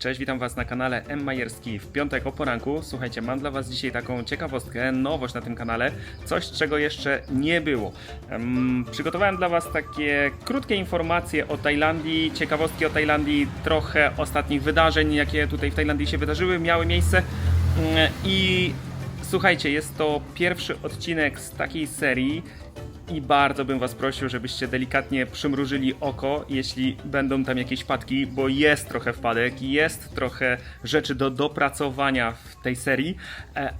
Cześć, witam Was na kanale M. Majerski w piątek o poranku. Słuchajcie, mam dla Was dzisiaj taką ciekawostkę, nowość na tym kanale, coś czego jeszcze nie było. Em, przygotowałem dla Was takie krótkie informacje o Tajlandii, ciekawostki o Tajlandii, trochę ostatnich wydarzeń, jakie tutaj w Tajlandii się wydarzyły, miały miejsce. Mm, I słuchajcie, jest to pierwszy odcinek z takiej serii. I bardzo bym Was prosił, żebyście delikatnie przymrużyli oko, jeśli będą tam jakieś wpadki, bo jest trochę wpadek, jest trochę rzeczy do dopracowania w tej serii. E,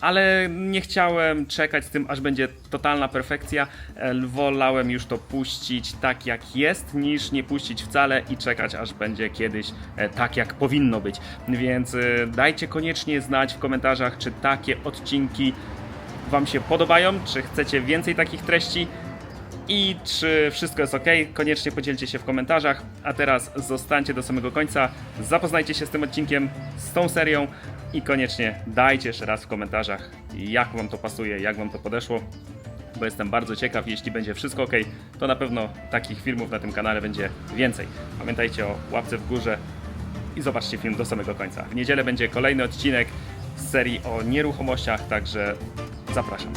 ale nie chciałem czekać z tym, aż będzie totalna perfekcja. E, Wolałem już to puścić tak, jak jest, niż nie puścić wcale i czekać, aż będzie kiedyś e, tak, jak powinno być. Więc dajcie koniecznie znać w komentarzach, czy takie odcinki Wam się podobają, czy chcecie więcej takich treści i czy wszystko jest ok. Koniecznie podzielcie się w komentarzach. A teraz zostańcie do samego końca, zapoznajcie się z tym odcinkiem, z tą serią i koniecznie dajcie jeszcze raz w komentarzach, jak Wam to pasuje, jak Wam to podeszło. Bo jestem bardzo ciekaw, jeśli będzie wszystko ok, to na pewno takich filmów na tym kanale będzie więcej. Pamiętajcie o łapce w górze i zobaczcie film do samego końca. W niedzielę będzie kolejny odcinek z serii o nieruchomościach, także zapraszam.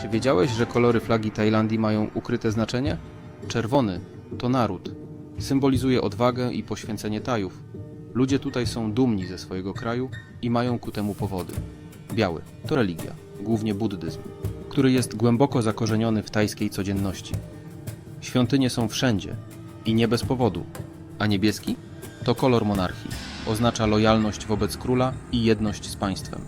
Czy wiedziałeś, że kolory flagi Tajlandii mają ukryte znaczenie? Czerwony to naród. Symbolizuje odwagę i poświęcenie Tajów. Ludzie tutaj są dumni ze swojego kraju i mają ku temu powody. Biały to religia, głównie buddyzm, który jest głęboko zakorzeniony w tajskiej codzienności. Świątynie są wszędzie i nie bez powodu. A niebieski to kolor monarchii. Oznacza lojalność wobec króla i jedność z państwem.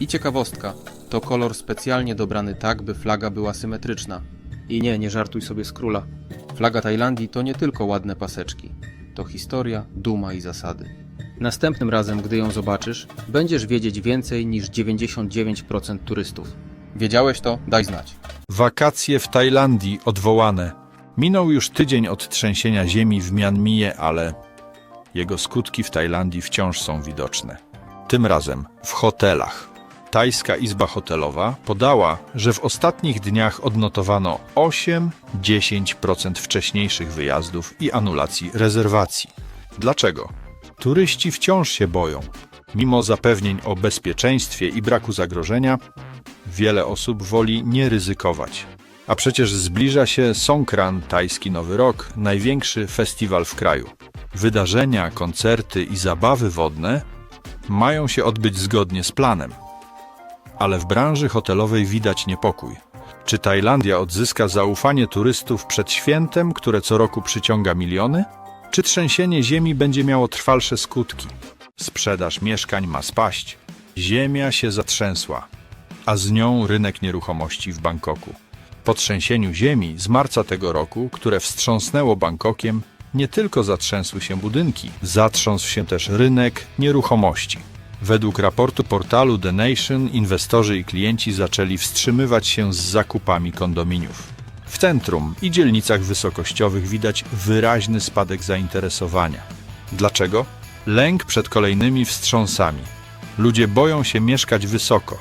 I ciekawostka, to kolor specjalnie dobrany tak, by flaga była symetryczna. I nie, nie żartuj sobie z króla. Flaga Tajlandii to nie tylko ładne paseczki. To historia, duma i zasady. Następnym razem, gdy ją zobaczysz, będziesz wiedzieć więcej niż 99% turystów. Wiedziałeś to? Daj znać. Wakacje w Tajlandii odwołane. Minął już tydzień od trzęsienia ziemi w Mianmiję, ale jego skutki w Tajlandii wciąż są widoczne. Tym razem w hotelach. Tajska Izba Hotelowa podała, że w ostatnich dniach odnotowano 8-10% wcześniejszych wyjazdów i anulacji rezerwacji. Dlaczego? Turyści wciąż się boją. Mimo zapewnień o bezpieczeństwie i braku zagrożenia, wiele osób woli nie ryzykować. A przecież zbliża się Songkran, tajski Nowy Rok, największy festiwal w kraju. Wydarzenia, koncerty i zabawy wodne mają się odbyć zgodnie z planem. Ale w branży hotelowej widać niepokój. Czy Tajlandia odzyska zaufanie turystów przed świętem, które co roku przyciąga miliony? Czy trzęsienie ziemi będzie miało trwalsze skutki? Sprzedaż mieszkań ma spaść. Ziemia się zatrzęsła, a z nią rynek nieruchomości w Bangkoku. Po trzęsieniu ziemi z marca tego roku, które wstrząsnęło Bangkokiem, nie tylko zatrzęsły się budynki, zatrząsł się też rynek nieruchomości. Według raportu portalu The Nation inwestorzy i klienci zaczęli wstrzymywać się z zakupami kondominiów. W centrum i dzielnicach wysokościowych widać wyraźny spadek zainteresowania. Dlaczego? Lęk przed kolejnymi wstrząsami. Ludzie boją się mieszkać wysoko,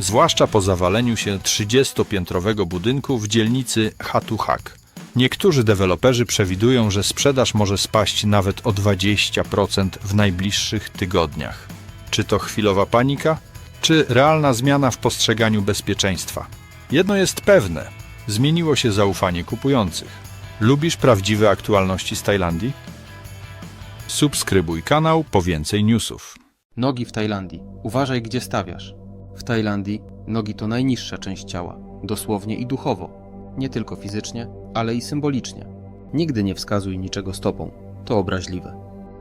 zwłaszcza po zawaleniu się 30-piętrowego budynku w dzielnicy Hatuhak. Niektórzy deweloperzy przewidują, że sprzedaż może spaść nawet o 20% w najbliższych tygodniach. Czy to chwilowa panika, czy realna zmiana w postrzeganiu bezpieczeństwa? Jedno jest pewne: zmieniło się zaufanie kupujących. Lubisz prawdziwe aktualności z Tajlandii? Subskrybuj kanał po więcej newsów. Nogi w Tajlandii. Uważaj, gdzie stawiasz. W Tajlandii nogi to najniższa część ciała, dosłownie i duchowo. Nie tylko fizycznie, ale i symbolicznie. Nigdy nie wskazuj niczego stopą, to obraźliwe.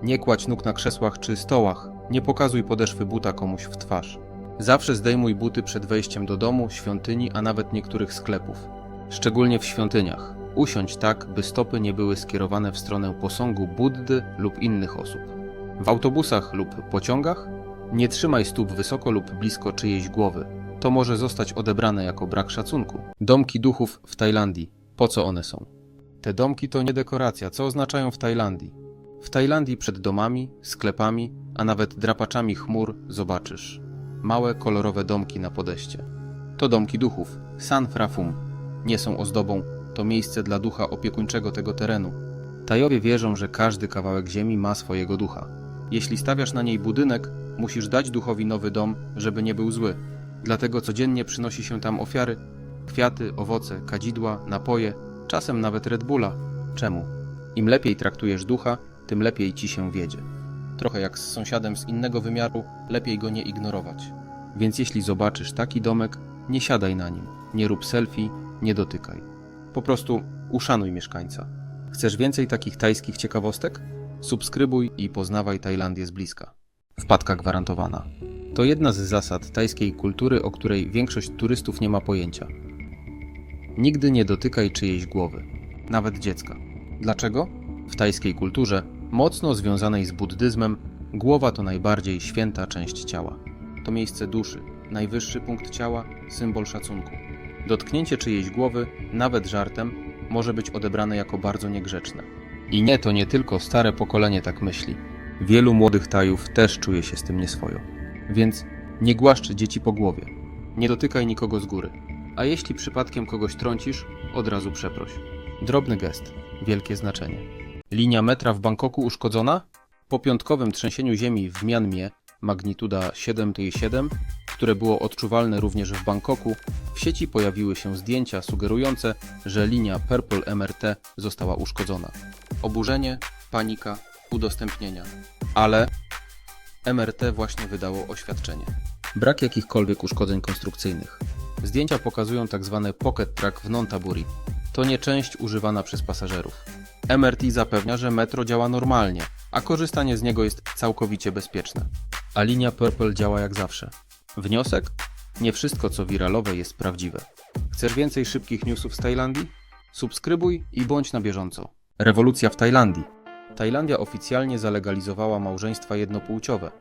Nie kładź nóg na krzesłach czy stołach, nie pokazuj podeszwy buta komuś w twarz. Zawsze zdejmuj buty przed wejściem do domu, świątyni, a nawet niektórych sklepów. Szczególnie w świątyniach. Usiądź tak, by stopy nie były skierowane w stronę posągu Buddy lub innych osób. W autobusach lub pociągach nie trzymaj stóp wysoko lub blisko czyjejś głowy. To może zostać odebrane jako brak szacunku. Domki duchów w Tajlandii. Po co one są? Te domki to nie dekoracja. Co oznaczają w Tajlandii? W Tajlandii przed domami, sklepami, a nawet drapaczami chmur zobaczysz małe kolorowe domki na podejście. To domki duchów, San Frafum. Nie są ozdobą, to miejsce dla ducha opiekuńczego tego terenu. Tajowie wierzą, że każdy kawałek ziemi ma swojego ducha. Jeśli stawiasz na niej budynek, musisz dać duchowi nowy dom, żeby nie był zły. Dlatego codziennie przynosi się tam ofiary, kwiaty, owoce, kadzidła, napoje, czasem nawet Red Bulla. Czemu? Im lepiej traktujesz ducha, tym lepiej ci się wiedzie. Trochę jak z sąsiadem z innego wymiaru, lepiej go nie ignorować. Więc jeśli zobaczysz taki domek, nie siadaj na nim, nie rób selfie, nie dotykaj. Po prostu uszanuj mieszkańca. Chcesz więcej takich tajskich ciekawostek? Subskrybuj i poznawaj Tajlandię z bliska. Wpadka gwarantowana. To jedna z zasad tajskiej kultury, o której większość turystów nie ma pojęcia. Nigdy nie dotykaj czyjejś głowy, nawet dziecka. Dlaczego? W tajskiej kulturze, mocno związanej z buddyzmem, głowa to najbardziej święta część ciała. To miejsce duszy, najwyższy punkt ciała, symbol szacunku. Dotknięcie czyjejś głowy, nawet żartem, może być odebrane jako bardzo niegrzeczne. I nie, to nie tylko stare pokolenie tak myśli. Wielu młodych Tajów też czuje się z tym nieswojo. Więc nie głaszcz dzieci po głowie. Nie dotykaj nikogo z góry. A jeśli przypadkiem kogoś trącisz, od razu przeproś. Drobny gest, wielkie znaczenie. Linia metra w Bangkoku uszkodzona? Po piątkowym trzęsieniu ziemi w Mianmie, magnituda 7,7, które było odczuwalne również w Bangkoku, w sieci pojawiły się zdjęcia sugerujące, że linia Purple MRT została uszkodzona. Oburzenie, panika, udostępnienia. Ale MRT właśnie wydało oświadczenie. Brak jakichkolwiek uszkodzeń konstrukcyjnych. Zdjęcia pokazują tzw. pocket track w Nontaburi. To nie część używana przez pasażerów. MRT zapewnia, że metro działa normalnie, a korzystanie z niego jest całkowicie bezpieczne. A linia Purple działa jak zawsze. Wniosek? Nie wszystko co wiralowe jest prawdziwe. Chcesz więcej szybkich newsów z Tajlandii? Subskrybuj i bądź na bieżąco. Rewolucja w Tajlandii. Tajlandia oficjalnie zalegalizowała małżeństwa jednopłciowe.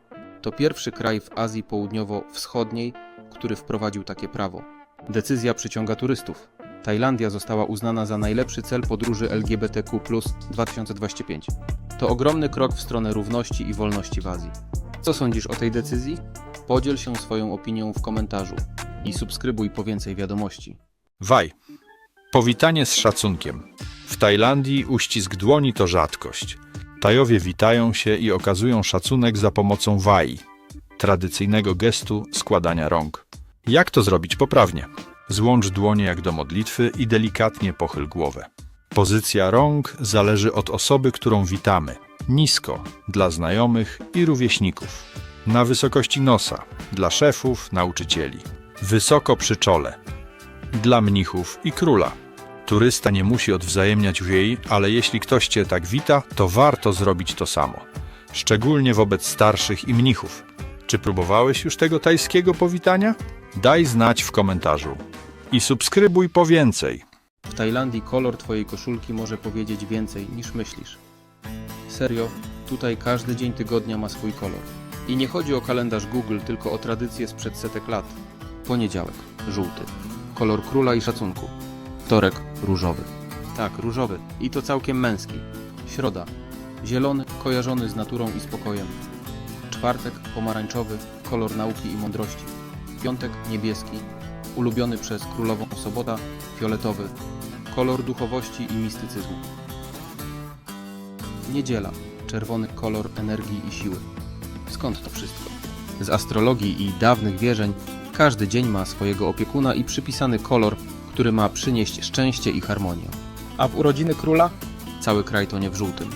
To pierwszy kraj w Azji Południowo-Wschodniej, który wprowadził takie prawo. Decyzja przyciąga turystów. Tajlandia została uznana za najlepszy cel podróży LGBTQ 2025. To ogromny krok w stronę równości i wolności w Azji. Co sądzisz o tej decyzji? Podziel się swoją opinią w komentarzu i subskrybuj po więcej wiadomości. Waj. Powitanie z szacunkiem. W Tajlandii uścisk dłoni to rzadkość. Tajowie witają się i okazują szacunek za pomocą wai, tradycyjnego gestu składania rąk. Jak to zrobić poprawnie? Złącz dłonie jak do modlitwy i delikatnie pochyl głowę. Pozycja rąk zależy od osoby, którą witamy. Nisko dla znajomych i rówieśników. Na wysokości nosa dla szefów, nauczycieli. Wysoko przy czole dla mnichów i króla. Turysta nie musi odwzajemniać wiei, ale jeśli ktoś cię tak wita, to warto zrobić to samo. Szczególnie wobec starszych i mnichów. Czy próbowałeś już tego tajskiego powitania? Daj znać w komentarzu. I subskrybuj po więcej. W Tajlandii kolor twojej koszulki może powiedzieć więcej niż myślisz. Serio, tutaj każdy dzień tygodnia ma swój kolor. I nie chodzi o kalendarz Google, tylko o tradycję sprzed setek lat. Poniedziałek żółty. Kolor króla i szacunku. Wtorek różowy. Tak, różowy. I to całkiem męski. Środa zielony, kojarzony z naturą i spokojem. Czwartek pomarańczowy, kolor nauki i mądrości. Piątek niebieski, ulubiony przez królową sobota, fioletowy, kolor duchowości i mistycyzmu. Niedziela, czerwony kolor energii i siły. Skąd to wszystko? Z astrologii i dawnych wierzeń każdy dzień ma swojego opiekuna i przypisany kolor, który ma przynieść szczęście i harmonię. A w urodziny króla? Cały kraj to nie w żółtym.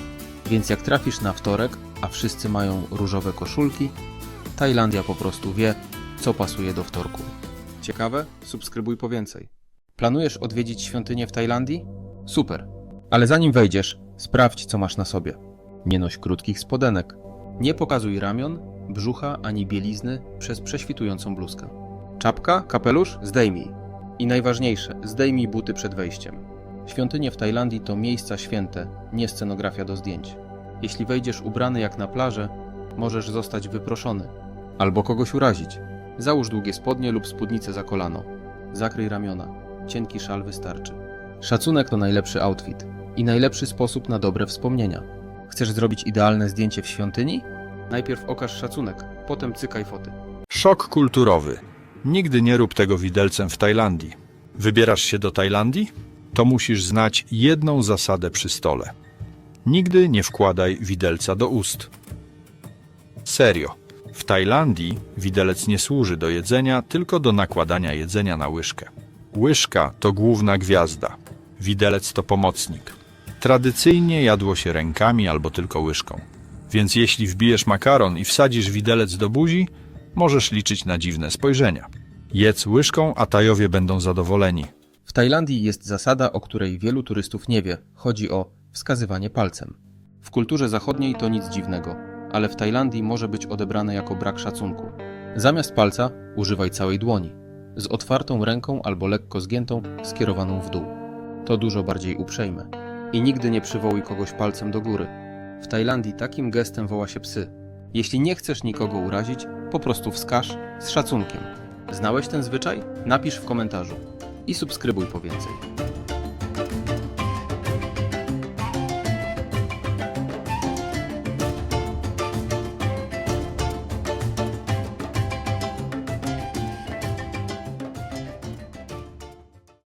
Więc jak trafisz na wtorek, a wszyscy mają różowe koszulki, Tajlandia po prostu wie, co pasuje do wtorku. Ciekawe? Subskrybuj po więcej. Planujesz odwiedzić świątynię w Tajlandii? Super. Ale zanim wejdziesz, sprawdź, co masz na sobie. Nie noś krótkich spodenek. Nie pokazuj ramion, brzucha ani bielizny przez prześwitującą bluzkę. Czapka, kapelusz? Zdejmij. I najważniejsze, zdejmij buty przed wejściem. Świątynie w Tajlandii to miejsca święte, nie scenografia do zdjęć. Jeśli wejdziesz ubrany jak na plażę, możesz zostać wyproszony albo kogoś urazić. Załóż długie spodnie lub spódnicę za kolano. Zakryj ramiona. Cienki szal wystarczy. Szacunek to najlepszy outfit i najlepszy sposób na dobre wspomnienia. Chcesz zrobić idealne zdjęcie w świątyni? Najpierw okaż szacunek, potem cykaj foty. Szok kulturowy. Nigdy nie rób tego widelcem w Tajlandii. Wybierasz się do Tajlandii? To musisz znać jedną zasadę przy stole. Nigdy nie wkładaj widelca do ust. Serio. W Tajlandii widelec nie służy do jedzenia, tylko do nakładania jedzenia na łyżkę. Łyżka to główna gwiazda, widelec to pomocnik. Tradycyjnie jadło się rękami albo tylko łyżką. Więc jeśli wbijesz makaron i wsadzisz widelec do buzi, możesz liczyć na dziwne spojrzenia. Jedz łyżką, a Tajowie będą zadowoleni. W Tajlandii jest zasada, o której wielu turystów nie wie. Chodzi o wskazywanie palcem. W kulturze zachodniej to nic dziwnego, ale w Tajlandii może być odebrane jako brak szacunku. Zamiast palca używaj całej dłoni, z otwartą ręką albo lekko zgiętą, skierowaną w dół. To dużo bardziej uprzejme. I nigdy nie przywołuj kogoś palcem do góry. W Tajlandii takim gestem woła się psy. Jeśli nie chcesz nikogo urazić, po prostu wskaż z szacunkiem. Znałeś ten zwyczaj? Napisz w komentarzu i subskrybuj po więcej.